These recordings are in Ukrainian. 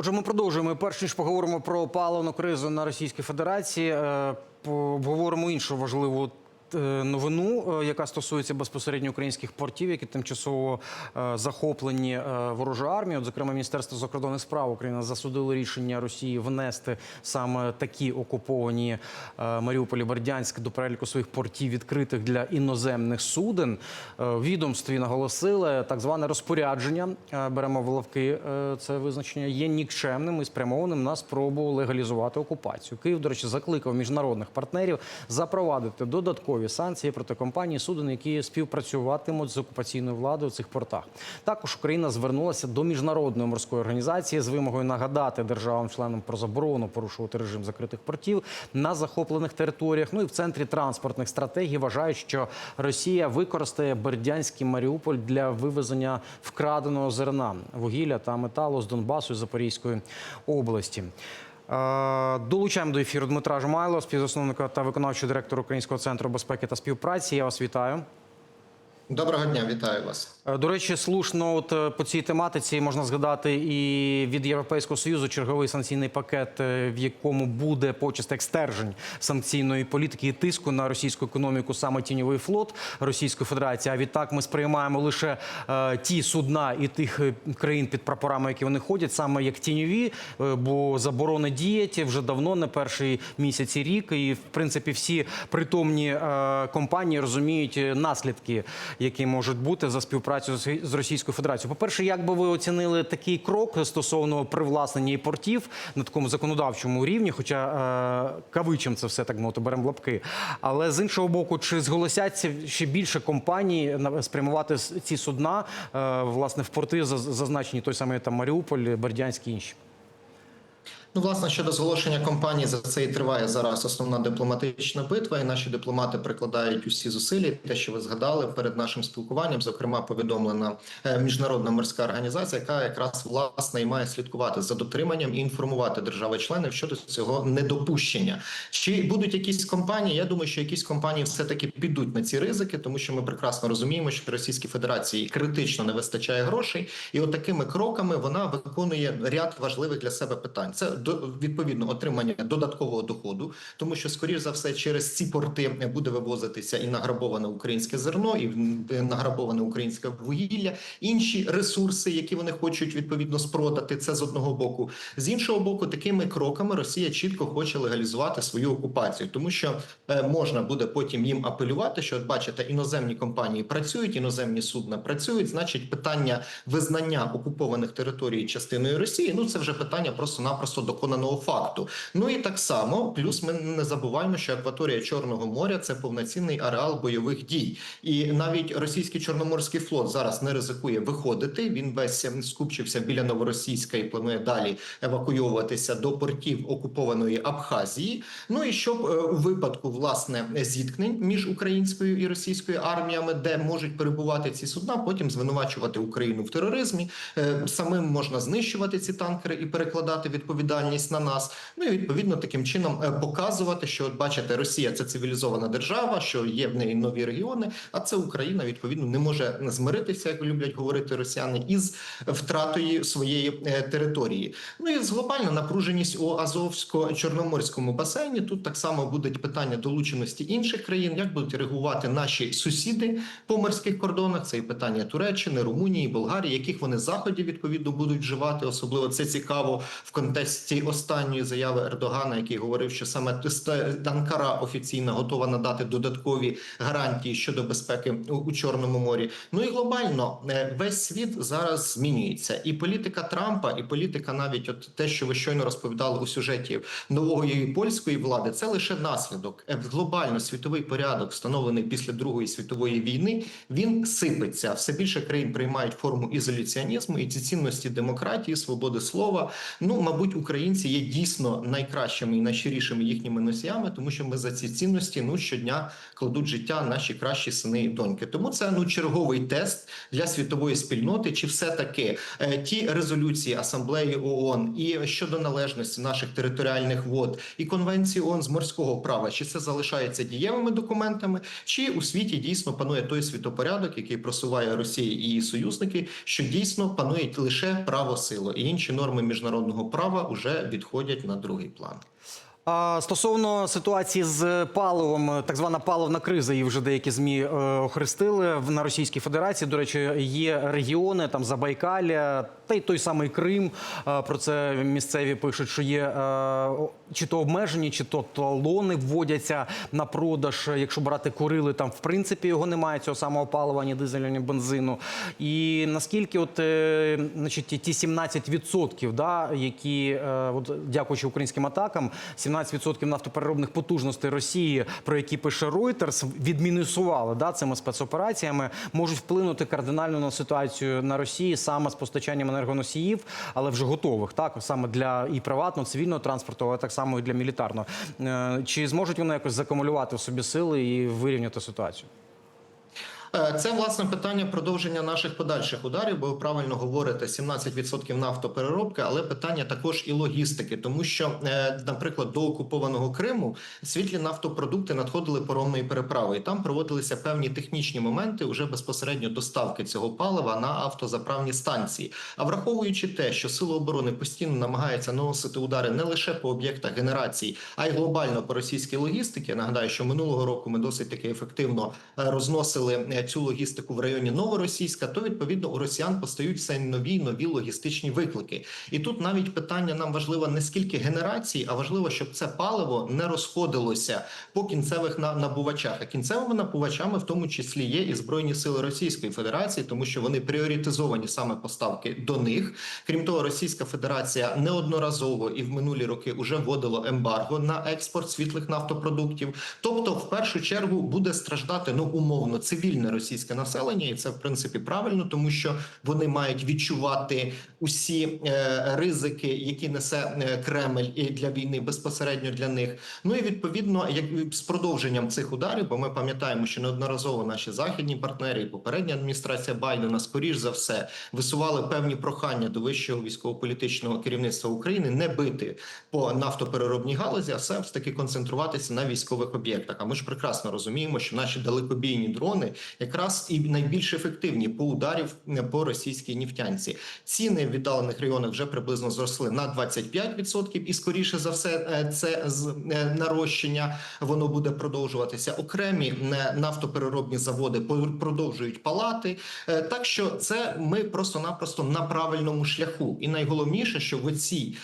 Отже, ми продовжуємо. Перш ніж поговоримо про паливну кризу на Російській Федерації, е, обговоримо іншу важливу. Е, Новину, е, яка стосується безпосередньо українських портів, які тимчасово е, захоплені ворожою армією. От, зокрема, Міністерство закордонних справ України засудило рішення Росії внести саме такі окуповані е, Маріуполь і Бердянськ до переліку своїх портів відкритих для іноземних суден. Відомстві наголосили так зване розпорядження. Беремо в лавки це визначення є нікчемним і спрямованим на спробу легалізувати окупацію. Київ, до речі, закликав міжнародних партнерів запровадити додаткові санкції проти компаній суден, які співпрацюватимуть з окупаційною владою в цих портах. Також Україна звернулася до міжнародної морської організації з вимогою нагадати державам-членам про заборону порушувати режим закритих портів на захоплених територіях. Ну і в центрі транспортних стратегій вважають, що Росія використає Бердянський Маріуполь для вивезення вкраденого зерна, вугілля та металу з Донбасу і Запорізької області. Е, Долучаємо до ефіру Дмитра Жмайло, співзасновника та виконавчого директора Українського центру безпеки та співпраці. Я вас вітаю. Доброго дня, вітаю вас. Е, До речі, слушно, от е, по цій тематиці можна згадати і від Європейського союзу черговий санкційний пакет, е, в якому буде почесть стержень санкційної політики і тиску на російську економіку, саме тіньовий флот Російської Федерації. А відтак ми сприймаємо лише ті судна і тих країн під прапорами, які вони ходять, саме як тіньові, бо заборони діють вже давно, не перший місяць і рік. І в принципі всі притомні компанії розуміють наслідки, які можуть бути за співпрацю з Російською Федерацією. По-перше, як би ви оцінили такий крок стосовно привласнення і портів на такому законодавчому рівні, хоча е, кавичем це все так мовити, беремо лапки. Але з іншого боку, чи зголосяться ще більше компаній спрямувати ці судна е, власне в порти, за- зазначені той самий там Маріуполь, Бердянськ і інші? Ну, власне, щодо зголошення компанії, за це і триває зараз основна дипломатична битва, і наші дипломати прикладають усі зусилля. Те, що ви згадали перед нашим спілкуванням, зокрема, повідомлена е, міжнародна морська організація, яка якраз власне і має слідкувати за дотриманням і інформувати держави-членів щодо цього недопущення. Чи будуть якісь компанії? Я думаю, що якісь компанії все таки підуть на ці ризики, тому що ми прекрасно розуміємо, що Російській Федерації критично не вистачає грошей, і от кроками вона виконує ряд важливих для себе питань. Це відповідно отримання додаткового доходу, тому що скоріш за все через ці порти буде вивозитися і награбоване українське зерно, і м, награбоване українське вугілля, інші ресурси, які вони хочуть відповідно спродати. Це з одного боку. З іншого боку, такими кроками Росія чітко хоче легалізувати свою окупацію, тому що е, можна буде потім їм апелювати, що от бачите, іноземні компанії працюють, іноземні судна працюють. Значить, питання визнання окупованих територій частиною Росії. Ну це вже питання просто-напросто доконаного факту. Ну і так само, плюс ми не забуваємо, що акваторія Чорного моря це повноцінний ареал бойових дій, і навіть російський чорноморський флот зараз не ризикує виходити. Він весь скупчився біля новоросійська і планує далі евакуйовуватися до портів окупованої Абхазії. Ну і щоб е, у випадку власне зіткнень між українською і російською арміями, де можуть перебувати ці судна, потім звинувачувати Україну в тероризмі. Е, Самим можна знищувати ці танкери і перекладати відповідальність на нас. Ну і відповідно таким чином е, показувати, що от бачите, Росія це цивілізована держава, що є в неї нові регіони. А це Україна відповідно не може змиритися, як люблять говорити росіяни, із втратою своєї е, території. Ну і з глобальна напруженість у Азовсько-Чорноморському басейні. Тут так само будуть питання долученості інших країн, як будуть реагувати наші сусіди по морських кордонах. Це і питання Туреччини, Румунії, Болгарії, яких вони заходів відповідно будуть вживати. Особливо це цікаво в контексті останньої заяви Ердогана, який говорив, що саме Тест- Анкара офіційно готова надати додаткові гарантії щодо безпеки у, у Чорному морі. Ну і глобально е, весь світ зараз змінюється, і політика Трампа, і політика, навіть от те, що ви щойно розповідали у сюжеті нової польської влади, це лише наслідок. Е, Глобально світовий порядок, встановлений після Другої світової війни, він сипеться. Все більше країн приймають форму ізоляціонізму і ці цінності демократії, свободи слова. Ну, мабуть, Україна. Українці є дійсно найкращими і найщирішими їхніми носіями, тому що ми за ці цінності ну щодня кладуть життя наші кращі сини і доньки. Тому це ну черговий тест для світової спільноти, чи все таки е, ті резолюції асамблеї ООН і щодо належності наших територіальних вод і конвенції ООН з морського права, чи це залишається дієвими документами, чи у світі дійсно панує той світопорядок, який просуває Росія і її союзники, що дійсно панує лише право силу, і інші норми міжнародного права вже відходять на другий план. Стосовно ситуації з паливом, так звана паливна криза, її вже деякі змі е, охрестили на Російській Федерації. До речі, є регіони там Забайкалля, та й той самий Крим. Е, Про це місцеві пишуть, що є е, чи то обмежені, чи то талони вводяться на продаж. Якщо брати Курили, там в принципі його немає цього самого палива, ні дизеля, ні бензину. І наскільки, от значить, ті- ті 17%, да, які от, дякуючи українським атакам, 17% нафтопереробних потужностей Росії, про які пише Reuters, відмінусували да, цими спецопераціями, можуть вплинути кардинально на ситуацію на Росії саме з постачанням енергоносіїв, але вже готових, так саме для і приватного, цивільного транспорту, але так само і для мілітарного. Е, Чи зможуть вони якось закумулювати в собі сили і вирівняти ситуацію? Е, Це власне питання продовження наших подальших ударів, бо ви правильно говорите 17% нафтопереробки, але питання також і логістики, тому що, е, наприклад, до окупованого Криму світлі нафтопродукти надходили паромною переправою. і Там проводилися певні технічні моменти уже безпосередньо доставки цього палива на автозаправні станції. А враховуючи те, що сили оборони постійно намагаються наносити удари не лише по об'єктах генерації, а й глобально по російській логістиці. Нагадаю, що минулого року ми досить таки ефективно е, розносили цю логістику в районі Новоросійська, то відповідно у росіян постають все нові нові логістичні виклики. І тут навіть питання нам важливо не скільки генерації, а важливо, щоб це паливо не розходилося по кінцевих на- набувачах. А кінцевими набувачами в тому числі є і збройні сили Російської Федерації, тому що вони пріоритизовані саме поставки до них. Крім того, Російська Федерація неодноразово і в минулі роки вже вводило ембарго на експорт світлих нафтопродуктів. Тобто, в першу чергу буде страждати ну умовно цивільне російське населення, і це в принципі правильно, тому що вони мають відчувати усі е, ризики, які несе е, Кремль і для війни безпосередньо для них. Ну і відповідно, як з продовженням цих ударів, бо ми пам'ятаємо, що неодноразово наші західні партнери і попередня адміністрація Байдена, скоріш за все, висували певні прохання до вищого військово-політичного керівництва України не бити по нафтопереробній галузі, а все ж таки концентруватися на військових об'єктах. А ми ж прекрасно розуміємо, що наші далекобійні дрони якраз і найбільш ефективні по ударів по російській нефтянці. Ціни в віддалених районах вже приблизно зросли на 25%, і скоріше за все, е, це е, нарощення воно буде продовжуватися. Окремі е, нафтопереробні заводи продовжують палати. Так що це ми просто-напросто на правильному шляху. І найголовніше, що в цій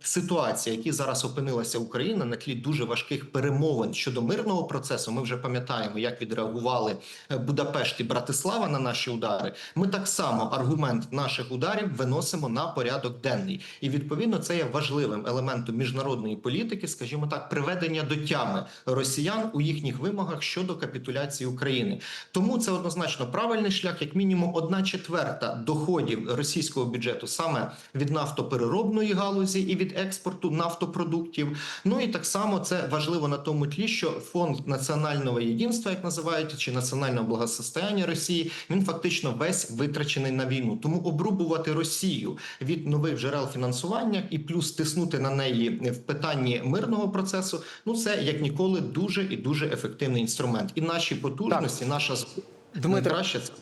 ситуації, які зараз опинилася Україна на тлі дуже важких перемовин щодо мирного процесу, ми вже пам'ятаємо, як відреагували Будапешт і Братислава на наші удари. Ми так само аргумент наших ударів виносимо на порядок денний, і відповідно це є важливим елементом міжнародної політики, скажімо так, приведення до тями росіян у їхніх вимогах щодо капітуляції України. Тому це однозначно правильний шлях, як мінімум, одна четверта доходів російського бюджету саме від нафтопереробної галузі і від експорту нафтопродуктів. Ну і так само це важливо на тому тлі, що фонд національного єдинства, як називають, чи національного благосостояння Росії, він фактично весь витрачений на війну. Тому обрубувати Росію від нових джерел фінансування і плюс тиснути на неї в питанні мирного процесу. Ну це як ніколи дуже і дуже ефективний інструмент. І наші потужності, наша з- Дмитро, краще це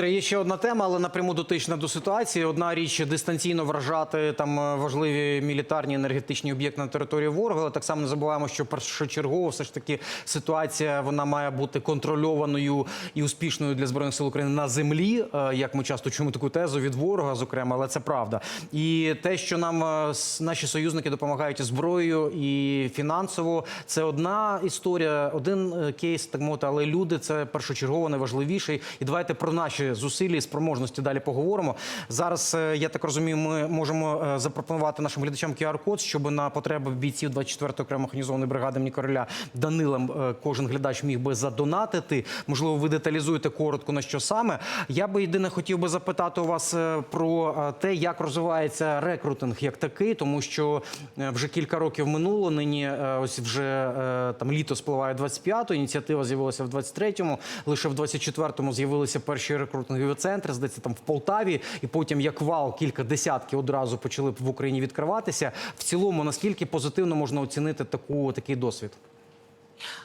Е, є ще одна тема, але напряму дотична до ситуації. Одна річ дистанційно вражати там е, важливі мілітарні енергетичні об'єкти на території ворога. Так само не забуваємо, що першочергово все ж таки ситуація вона має бути контрольованою і успішною для збройних сил України на землі. е, Як ми часто чуємо таку тезу від ворога, зокрема, але це правда. І те, що нам наші союзники допомагають зброєю і фінансово, це одна історія, один кейс, так мовити, але люди це першочергово найважливіший. І давайте про наші зусилля і спроможності далі поговоримо. Зараз е, я так розумію, ми можемо е, запропонувати нашим глядачам QR-код, щоб на потреби бійців 24-ї окремо механізованої бригади імені короля Данилам е, кожен глядач міг би задонатити. Можливо, ви деталізуєте коротко на що саме. Я би єдине хотів би запитати у вас про те, як розвивається рекрутинг як такий, тому що вже кілька років минуло. Нині ось вже там літо спливає 25-го, ініціатива з'явилася в 23-му, лише в 24-му з'явилися перші рекрутингові центри, здається, там в Полтаві, і потім як вал кілька десятків одразу почали в Україні відкриватися. В цілому, наскільки позитивно можна оцінити таку такий досвід?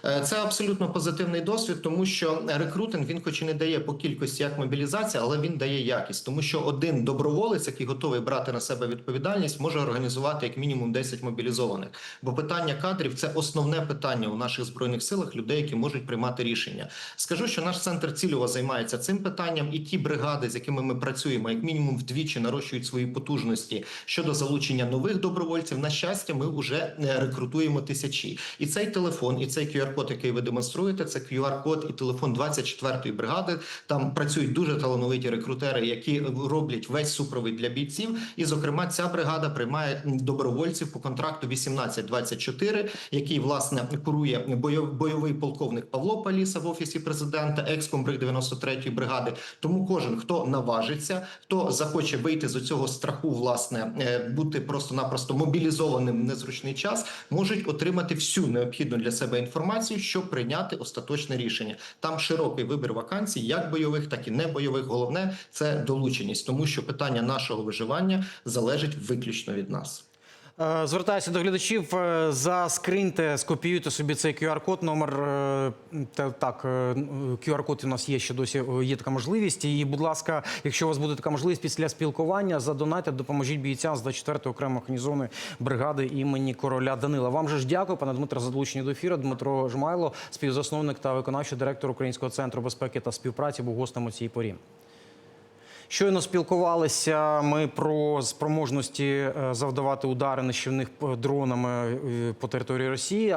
Е, Це абсолютно позитивний досвід, тому що рекрутинг він, хоч і не дає по кількості як мобілізація, але він дає якість, тому що один доброволець, який готовий брати на себе відповідальність, може організувати як мінімум 10 мобілізованих. Бо питання кадрів це основне питання у наших збройних силах людей, які можуть приймати рішення. Скажу, що наш центр цільово займається цим питанням, і ті бригади, з якими ми працюємо, як мінімум вдвічі нарощують свої потужності щодо залучення нових добровольців. На щастя, ми вже е, рекрутуємо тисячі. І цей телефон, і цей QR-код, який ви демонструєте, це QR-код і телефон 24-ї бригади. Там працюють дуже талановиті рекрутери, які роблять весь супровід для бійців. І, зокрема, ця бригада приймає добровольців по контракту 1824, який власне курує бойов- бойовий полковник Павло Паліса в офісі президента, екскомбриг 93-ї бригади. Тому кожен, хто наважиться, хто захоче вийти з цього страху, власне, е, бути просто-напросто мобілізованим в незручний час, можуть отримати всю необхідну для себе інформацію, щоб прийняти остаточне рішення. Там широкий вибір вакансій, як бойових, так і не бойових. Головне це долученість, тому що питання нашого виживання залежить виключно від нас. Е, Звертаюся до глядачів. е, Заскриньте, скопіюйте собі цей QR-код. Номер е, та- так, QR-код у нас є ще досі є така можливість. І, будь ласка, якщо у вас буде така можливість після спілкування, задонайте, допоможіть бійцям з 24-ї окремо механізованої бригади імені короля Данила. Вам же ж дякую, пане Дмитро, за долучення до ефіру. Дмитро Жмайло, співзасновник та виконавчий директор Українського центру безпеки та співпраці, був гостем у цій порі. Щойно спілкувалися ми про спроможності е, завдавати удари нищівних е, дронами е, по території Росії.